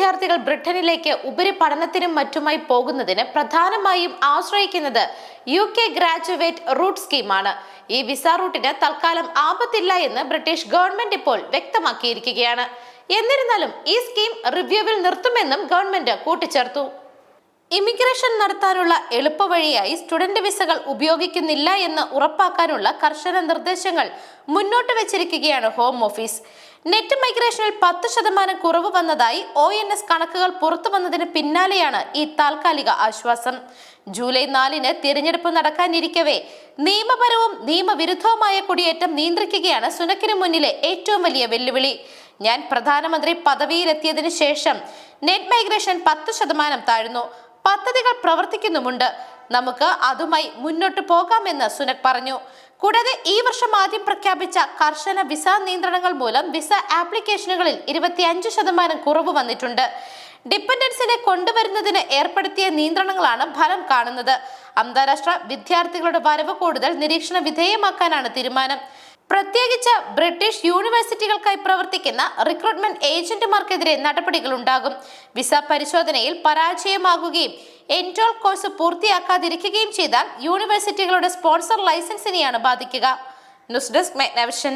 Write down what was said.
വിദ്യാർത്ഥികൾ ബ്രിട്ടനിലേക്ക് ഉപരിപഠനത്തിനും മറ്റുമായി പോകുന്നതിന് പ്രധാനമായും ആശ്രയിക്കുന്നത് യു കെ ഗ്രാജുവേറ്റ് റൂട്ട് സ്കീമാണ്. ഈ വിസ റൂട്ടിന് തൽക്കാലം ആപത്തില്ല എന്ന് ബ്രിട്ടീഷ് ഗവൺമെന്റ് ഇപ്പോൾ വ്യക്തമാക്കിയിരിക്കുകയാണ്. എന്നിരുന്നാലും ഈ സ്കീം റിവ്യൂവിൽ നിർത്തുമെന്നും ഗവൺമെന്റ് കൂട്ടിച്ചേർത്തു. ഇമിഗ്രേഷൻ നടത്താനുള്ള എളുപ്പവഴിയായി സ്റ്റുഡന്റ് വിസകൾ ഉപയോഗിക്കുന്നില്ല എന്ന് ഉറപ്പാക്കാനുള്ള കർശന നിർദ്ദേശങ്ങൾ മുന്നോട്ട് വച്ചിരിക്കുകയാണ് ഹോം ഓഫീസ്. നെറ്റ് മൈഗ്രേഷനിൽ പത്ത് ശതമാനം കുറവ് വന്നതായി ഒ എൻ എസ് കണക്കുകൾ പുറത്തു വന്നതിന് പിന്നാലെയാണ് ഈ താൽക്കാലിക ആശ്വാസം. ജൂലൈ നാലിന് തിരഞ്ഞെടുപ്പ് നടക്കാനിരിക്കവേ നിയമപരവും നിയമവിരുദ്ധവുമായ കുടിയേറ്റം നിയന്ത്രിക്കുകയാണ് സുനക്കിന് മുന്നിലെ ഏറ്റവും വലിയ വെല്ലുവിളി. ഞാൻ പ്രധാനമന്ത്രി പദവിയിലെത്തിയതിനു ശേഷം നെറ്റ് മൈഗ്രേഷൻ പത്ത് ശതമാനം താഴ്ന്നു. പദ്ധതികൾ പ്രവർത്തിക്കുന്നുമുണ്ട്. നമുക്ക് അതുമായി മുന്നോട്ട് പോകാമെന്ന് സുനക് പറഞ്ഞു. കൂടാതെ ഈ വർഷം ആദ്യം പ്രഖ്യാപിച്ച കർശന വിസ നിയന്ത്രണങ്ങൾ മൂലം വിസ ആപ്ലിക്കേഷനുകളിൽ ഇരുപത്തിയഞ്ച് ശതമാനം കുറവ് വന്നിട്ടുണ്ട്. ഡിപ്പെൻഡൻസിനെ കൊണ്ടുവരുന്നതിന് ഏർപ്പെടുത്തിയ നിയന്ത്രണങ്ങളാണ് ഫലം കാണുന്നത്. അന്താരാഷ്ട്ര വിദ്യാർത്ഥികളുടെ വരവ് കൂടുതൽ നിരീക്ഷണ വിധേയമാക്കാനാണ് തീരുമാനം. പ്രത്യേകിച്ച് ബ്രിട്ടീഷ് യൂണിവേഴ്സിറ്റികൾക്കായി പ്രവർത്തിക്കുന്ന റിക്രൂട്ട്മെന്റ് ഏജന്റുമാർക്കെതിരെ നടപടികൾ ഉണ്ടാകും. വിസ പരിശോധനയിൽ പരാജയമാകുകയും എൻറോൾ കോഴ്സ് പൂർത്തിയാക്കാതിരിക്കുകയും ചെയ്താൽ യൂണിവേഴ്സിറ്റികളുടെ സ്പോൺസർ ലൈസൻസിനെയാണ് ബാധിക്കുക. News desk മെഗ്നവിഷൻ